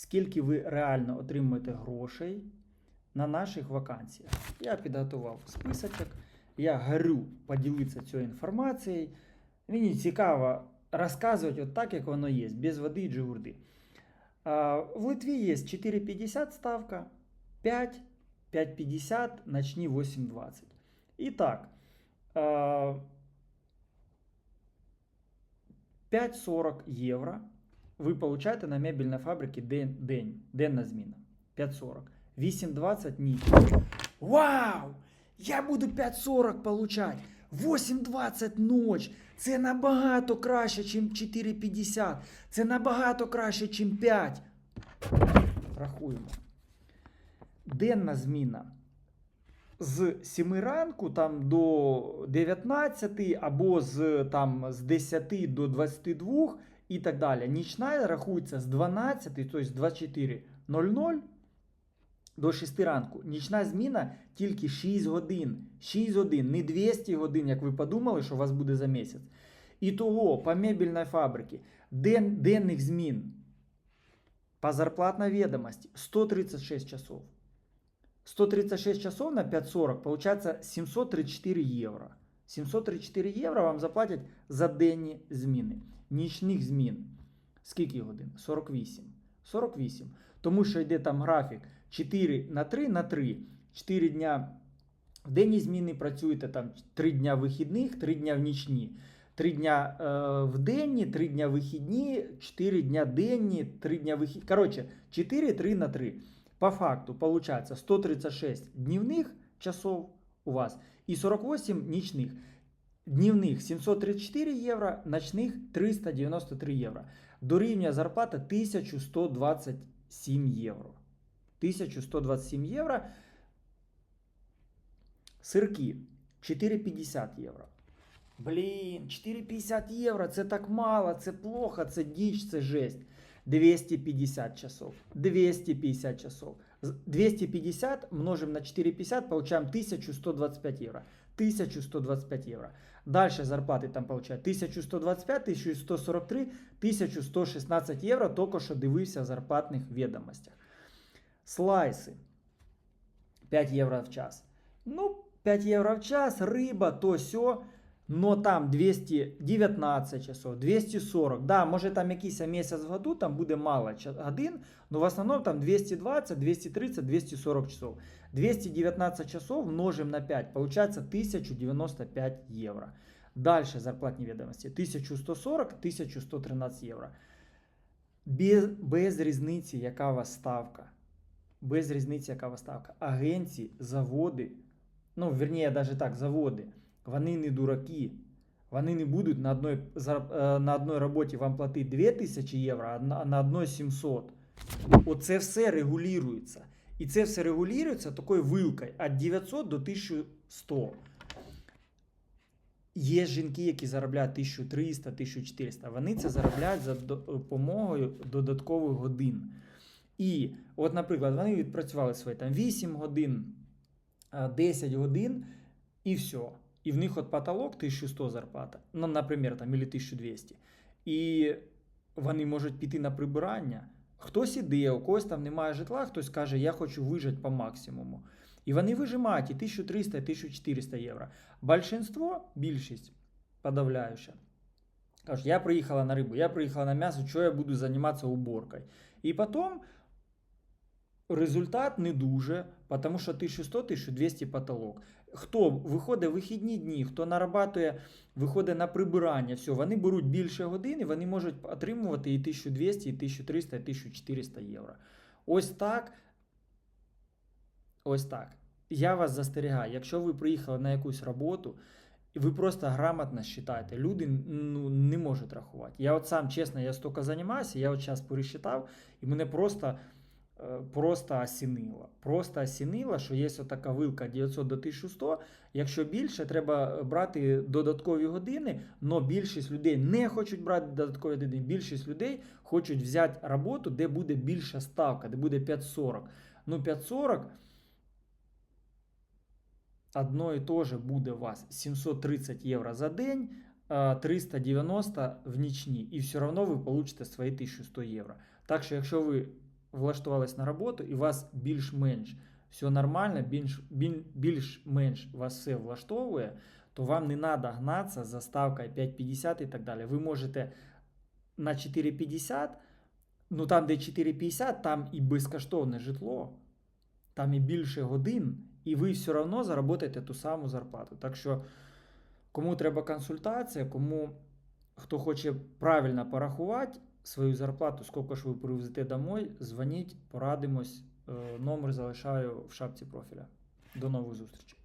скільки ви реально отримуєте грошей на наших вакансіях. Я підготував списочок, я горю поділитися цією інформацією. Мені цікаво розказувати от так, як воно є, без води і джигурди. В Литві є 4,50 ставка, 5, 5,50, начни 8,20. І так, 5,40 євро ви получаєте на мебельній фабриці день, день, денна зміна. 5,40. 8,20 ні. Вау! Я буду 5,40 получати. 8,20 ноч. Це набагато краще, ніж 4,50. Це набагато краще, ніж 5. Рахуємо. Денна зміна з 7 ранку там, до 19 або з, там, з 10 до 22 і так далі. Нічна рахується з 12, тобто з 24.00 до 6 ранку. Нічна зміна тільки 6 годин. 6 годин, не 200 годин, як ви подумали, що у вас буде за місяць. І того по мебельній фабриці ден, денних змін по зарплатной ведомости 136 часов. 136 часов на 5,40 получается 734 євро. 734 євро вам заплатять за денні зміни. Нічних змін. Скільки годин? 48. 48. Тому що йде там графік 4 на 3 на 3. 4 дня в денні зміни працюєте там 3 дня вихідних, 3 дня в нічні. 3 дня е, в денні, 3 дня вихідні, 4 дня денні, 3 дня вихідні. Коротше, 4, 3 на 3. По факту получается 136 дневных часов у вас и 48 ночных. Дневных 734 евро, ночных 393 евро. Дорівнює зарплата 1127 євро. 1127 євро. Сирки 4,50 євро. Блін, 4,50 євро це так мало, це плохо, це діч, це жесть. 250 часов. 250 часов. З- 250 множим на 4,50, получаем 1125 евро. 1125 евро. Дальше зарплаты там получають 1125, 1143, 1116 євро, тільки що дивився в зарплатних відомостях. Слайси 5 євро в час. Ну, 5 євро в час, риба, то сьо. Но там 219 часов, 240. Да, може там якийсь місяць в году, там буде мало годин, но в основному там 220, 230, 240 часов. 219 часов множим на 5, получается 1095 евро. Дальше зарплатні відомості 1140, 1113 євро. Без, без різниці, яка у вас ставка. Без різниці, яка у вас ставка. Агенції, заводи, ну, верніше, навіть так, заводи, вони не дураки. Вони не будуть на одній, е, на одній роботі вам платити 2000 євро, а на, одній 700. Оце все регулюється. І це все регулюється такою вилкою від 900 до 1100. Є жінки, які заробляють 1300, 1400. Вони це заробляють за допомогою додаткових годин. І, от, наприклад, вони відпрацювали свої там 8 годин, 10 годин, і все. І в них от потолок 1100 зарплата, ну, наприклад, там, или 1200. І вони можуть піти на прибирання. Хтось іде, у когось там немає житла, хтось каже, я хочу вижити по максимуму. І вони вижимають і 1300, і 1400 євро. Большинство, більшість подавляюча, кажуть, я приїхала на рибу, я приїхала на м'ясо, що я буду займатися уборкою. І потім результат не дуже, тому що 1100-1200 потолок. Хто виходить в вихідні дні, хто нарабатує, виходить на прибирання, все, вони беруть більше годин вони можуть отримувати і 1200, і 1300, і 1400 євро. Ось так. Ось так. Я вас застерігаю, якщо ви приїхали на якусь роботу, ви просто грамотно считаєте, люди ну, не можуть рахувати. Я от сам, чесно, я стільки займаюся, я от зараз пересчитав, і мене просто, просто осінило. Просто осінило, що є така вилка 900 до 1100. Якщо більше, треба брати додаткові години, але більшість людей не хочуть брати додаткові години. Більшість людей хочуть взяти роботу, де буде більша ставка, де буде 540. Ну, 540 одно і те же буде у вас 730 євро за день, 390 в нічні, і все одно ви получите свої 1100 євро. Так що, якщо ви влаштувались на роботу і вас більш-менш все нормально, більш, біль- більш-менш вас все влаштовує, то вам не треба гнатися за ставкою 5,50 і так далі. Ви можете на 4,50, ну там, де 4,50, там і безкоштовне житло, там і більше годин, і ви все одно заработаєте ту саму зарплату. Так що, кому треба консультація, кому хто хоче правильно порахувати свою зарплату, сколько ж ви привезете домой, дзвоніть, порадимось. Е, Номер залишаю в шапці профіля. До нових зустрічей.